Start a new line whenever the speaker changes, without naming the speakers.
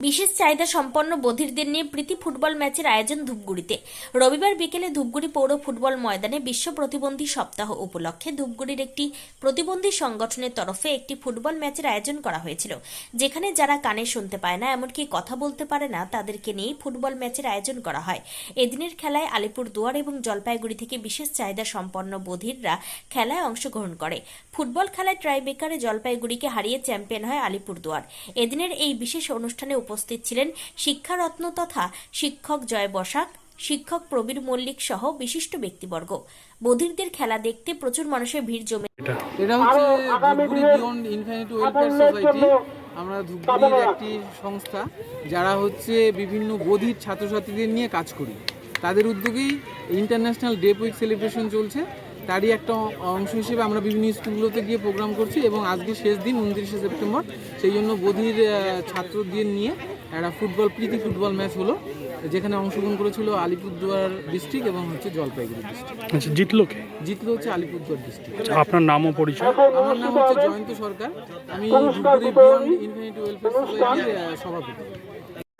বিশেষ চাহিদা সম্পন্ন বধিরদের নিয়ে প্রীতি ফুটবল ম্যাচের আয়োজন ধূপগুড়িতে। রবিবার বিকেলে ধূপগুড়ি পৌর ফুটবল ময়দানে বিশ্ব প্রতিবন্ধী সপ্তাহ উপলক্ষে ধূপগুড়ির একটি প্রতিবন্ধী সংগঠনের তরফে একটি ফুটবল ম্যাচের আয়োজন করা হয়েছিল। যেখানে যারা কানে শুনতে পায় না, এমনকি কথা বলতে পারে না, তাদেরকে নিয়ে ফুটবল ম্যাচের আয়োজন করা হয়। এদিনের খেলায় আলিপুর দুয়ার এবং জলপাইগুড়ি থেকে বিশেষ চাহিদা সম্পন্ন বধিররা খেলায় অংশগ্রহণ করে। ফুটবল খেলায় ট্রাইবেকারে জলপাইগুড়িকে হারিয়ে চ্যাম্পিয়ন হয় আলিপুরদুয়ার। এদিনের এই বিশেষ অনুষ্ঠানে উপস্থিত ছিলেন শিক্ষারত্ন তথা শিক্ষক জয় বসাক শিক্ষক প্রবীর মল্লিক সহ বিশিষ্ট ব্যক্তিবর্গ। বধিরদের খেলা দেখতে প্রচুর মানুষের ভিড় জমে
এটা
হচ্ছে Dhupguri beyond infinity welfare society আমরা ধূপগুড়ির একটি সংস্থা যারা হচ্ছে বিভিন্ন বধির ছাত্রছাত্রীদের নিয়ে কাজ করি। তাদের উদ্যোগেই ইন্টারন্যাশনাল ডে উইক সেলিব্রেশন চলছে। তারই একটা অংশ হিসেবে আমরা বিভিন্ন স্কুলগুলোতে গিয়ে প্রোগ্রাম করছি এবং আজকে শেষ দিন উনত্রিশে সেপ্টেম্বর। সেই জন্য বধির ছাত্রদের নিয়ে একটা ফুটবল প্রীতি ফুটবল ম্যাচ হলো যেখানে অংশগ্রহণ করেছিল আলিপুরদুয়ার ডিস্ট্রিক্ট এবং হচ্ছে জলপাইগুড়ি ডিস্ট্রিক্ট
আচ্ছা জিতলো কে?
জিতলো হচ্ছে আলিপুরদুয়ার ডিস্ট্রিক্ট
আচ্ছা, আপনার নাম ও পরিচয়?
আমার নাম হচ্ছে জয়ন্ত সরকার। আমি ধুপগুড়ি বিয়ন্ড ইনফিনিটি ওয়েলফেয়ার সোসাইটির সভাপতি।